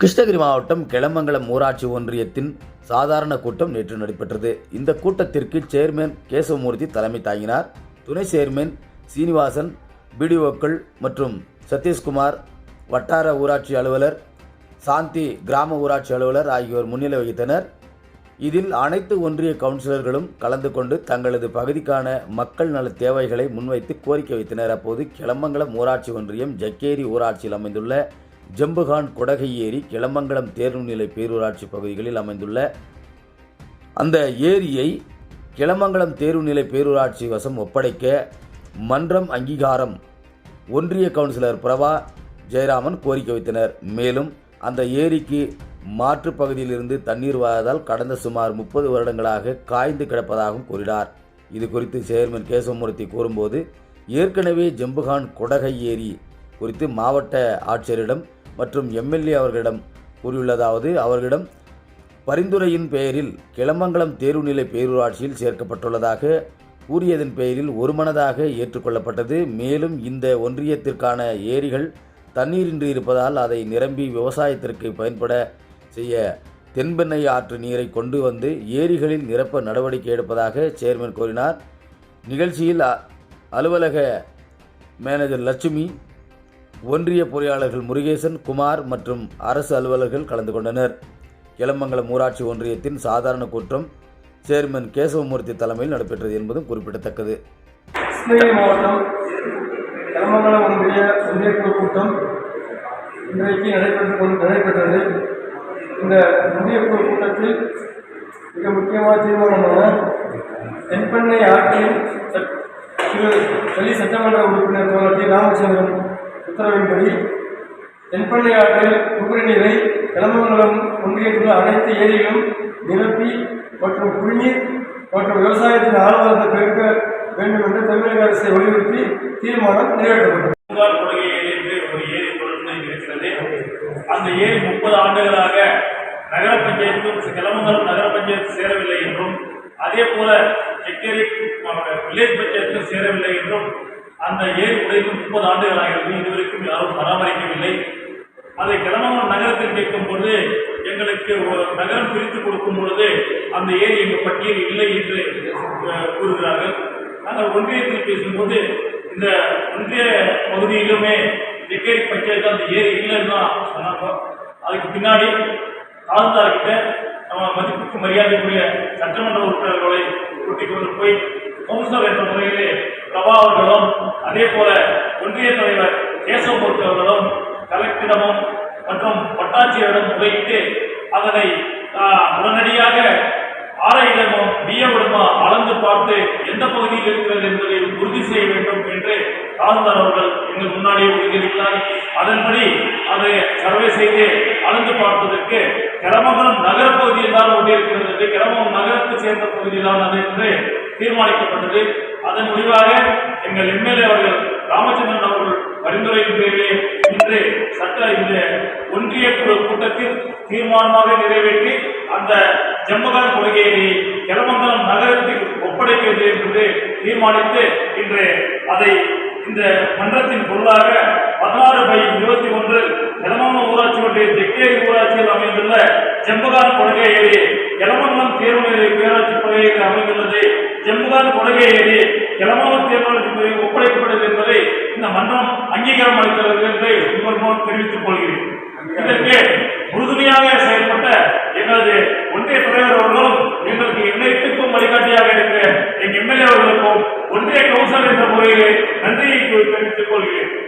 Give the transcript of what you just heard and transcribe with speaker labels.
Speaker 1: கிருஷ்ணகிரி மாவட்டம் கிளமங்கலம் ஊராட்சி ஒன்றியத்தின் சாதாரண கூட்டம் நேற்று நடைபெற்றது. இந்த கூட்டத்திற்கு சேர்மேன் கேசவமூர்த்தி தலைமை தாங்கினார். துணை சேர்மேன் சீனிவாசன் பிடிஓக்கள் மற்றும் சதீஷ்குமார் வட்டார ஊராட்சி அலுவலர் சாந்தி கிராம ஊராட்சி அலுவலர் ஆகியோர் முன்னிலை வகித்தனர். இதில் அனைத்து ஒன்றிய கவுன்சிலர்களும் கலந்து கொண்டு தங்களது பகுதிக்கான மக்கள் நல தேவைகளை முன்வைத்து கோரிக்கை வைத்தனர். அப்போது கிளமங்கலம் ஊராட்சி ஒன்றியம் ஜக்கேரி ஊராட்சியில் அமைந்துள்ள ஜம்புகான் குடகை ஏரி கிளமங்கலம் தேர்வுநிலை பேரூராட்சி பகுதிகளில் அமைந்துள்ள அந்த ஏரியை கிளமங்கலம் தேர்வுநிலை பேரூராட்சி வசம் ஒப்படைக்க மன்றம் அங்கீகாரம் ஒன்றிய கவுன்சிலர் பிரபா ஜெயராமன் கோரிக்கை வைத்தனர். மேலும் அந்த ஏரிக்கு மாற்று பகுதியிலிருந்து தண்ணீர் வராதால் கடந்த சுமார் முப்பது வருடங்களாக காய்ந்து கிடப்பதாகவும் கூறினார். இது குறித்து சேர்மன் கேசவமூர்த்தி கூறும்போது ஏற்கனவே ஜம்புகான் குடகை ஏரி குறித்து மாவட்ட ஆட்சியரிடம் மற்றும் எம்எல்ஏ அவர்களிடம் கூறியுள்ளதாவது அவர்களிடம் பரிந்துரையின் பெயரில் கிளமங்கலம் தேர்வுநிலை பேரூராட்சியில் சேர்க்கப்பட்டுள்ளதாக கூறியதன் பெயரில் ஒருமனதாக ஏற்றுக்கொள்ளப்பட்டது. மேலும் இந்த ஒன்றியத்திற்கான ஏரிகள் தண்ணீரின்றி இருப்பதால் அதை நிரம்பி விவசாயத்திற்கு பயன்பட செய்ய தென்பெண்ணை ஆற்று நீரை கொண்டு வந்து ஏரிகளில் நிரப்ப நடவடிக்கை எடுப்பதாக சேர்மன் கூறினார். நிகழ்ச்சியில் அ- அலுவலக மேனேஜர் லட்சுமி ஒன்றிய பொறியாளர்கள் முருகேசன் குமார் மற்றும் அரசு அலுவலர்கள் கலந்து கொண்டனர். கிளமங்கலம் ஊராட்சி ஒன்றியத்தின் சாதாரண கூட்டம் சேர்மன் கேசவமூர்த்தி தலைமையில் நடைபெற்றது என்பதும் குறிப்பிடத்தக்கது.
Speaker 2: கிருஷ்ணகிரி மாவட்டம் கிளமங்கலம் ஒன்றிய கூட்டம் இன்றைக்கு நடைபெற்று நடைபெற்றது. இந்த ஒன்றியக்குழு கூட்டத்தில் மிக முக்கியமான தீர்மானமான தென்பெண்ணை ஆற்றில் திரு டெல்லி சட்டமன்ற உறுப்பினர் தோழர் ராமச்சந்திரன் உத்தரவின்படி தென்பெண்ணை ஆற்றில் உபரி நீரை கிளமங்கலம் ஒன்றியத்தில் அனைத்து ஏரிகளும் நிரப்பி மற்றும் குடிநீர் மற்றும் விவசாயத்தின் ஆழ்வரத்தை பெருக்க வேண்டும் என்று தமிழக அரசை வலியுறுத்தி தீர்மானம் நிறைவேற்றப்பட்டது.
Speaker 3: அந்த ஏரி முப்பது ஆண்டுகளாக நகர பஞ்சாயத்தும் கிளமங்கலம் நகர பஞ்சாயத்து சேரவில்லை என்றும் அதே போல செக்கேரி வில்லேஜ் பஞ்சாயத்தும் சேரவில்லை என்றும் அந்த ஏரி உடைந்து முப்பது ஆண்டுகளாகிறது இதுவரைக்கும் யாரும் பராமரிக்கவில்லை. அதை கிளமங்கலம் நகரத்தில் கேட்கும் பொழுது எங்களுக்கு நகரம் பிரித்து கொடுக்கும் பொழுது அந்த ஏரி எங்கள் பட்டியல் இல்லை என்று கூறுகிறார்கள். நாங்கள் ஒன்றியத்தில் பேசும்போது இந்த ஒன்றிய பகுதியிலுமே ஜெக்கேரி பஞ்சாயத்து அந்த ஏரி இல்லைன்னு தான் சொன்னாங்க அதுக்கு பின்னாடி தாழ்ந்தார்கிட்ட நம்ம மதிப்புக்கு மரியாதைக்குரிய சட்டமன்ற உறுப்பினர்களை கூட்டிக் கொண்டு போய் கவுன்சிலர் என்ற முறையிலே பிரபா அவர்களும் அதே போல ஒன்றிய தலைவர் கேசவமூர்த்தி அவர்களும் கலெக்டரிடமும் மற்றும் வட்டாட்சியரிடம் முறையிட்டு அதனை உடனடியாக ஆராயிடமும் பிஏவிடமோ அளந்து பார்த்து எந்த பகுதியில் இருக்கிறது என்பதை உறுதி செய்ய வேண்டும். தாழ்ந்தார் அவர்கள் எங்கள் முன்னாடியே உறுதியளித்தார் அதன்படி அதை சர்வே செய்து அளந்து பார்ப்பதற்கு கிரமங்கலம் நகர பகுதியில் தான் ஒட்டியிருக்கிறது கிரமம் நகரத்தை சேர்ந்த பகுதியில் தான் அது என்று தீர்மானிக்கப்பட்டது. அதன் முடிவாக எங்கள் எம்எல்ஏ அவர்கள் ராமச்சந்திரன் அவர்கள் பரிந்துரையின் பேரிலே இன்று சட்ட இந்த ஒன்றிய குழு கூட்டத்தில் தீர்மானமாக நிறைவேற்றி அந்த ஜம்மகான் கொள்கையை கிளமங்கலம் நகரத்தில் ஒப்படைக்கிறது என்று தீர்மானித்து இன்று அதை இந்த மன்றத்தின் பொருளாக பதினாறு பை இருபத்தி ஒன்று கிளமங்கலம் ஊராட்சி ஒன்றிய தெக்கேரி ஊராட்சியில் அமைந்துள்ள ஜம்பகான் கொடகை ஏரி கிளமங்கலம் தேர்வுநிலை பேராட்சி பகுதியில் அமைந்துள்ளது. ஜம்புகான் கொடகை ஏரி கிளமங்கலம் தேர்வாட்சி பகுதியில் ஒப்படைக்கப்பட்டது என்பதை இந்த மன்றம் அங்கீகாரம் அளித்துள்ளது என்று உங்கள் மூலம் தெரிவித்துக் கொள்கிறேன். இதற்கு உறுதுணையாக you.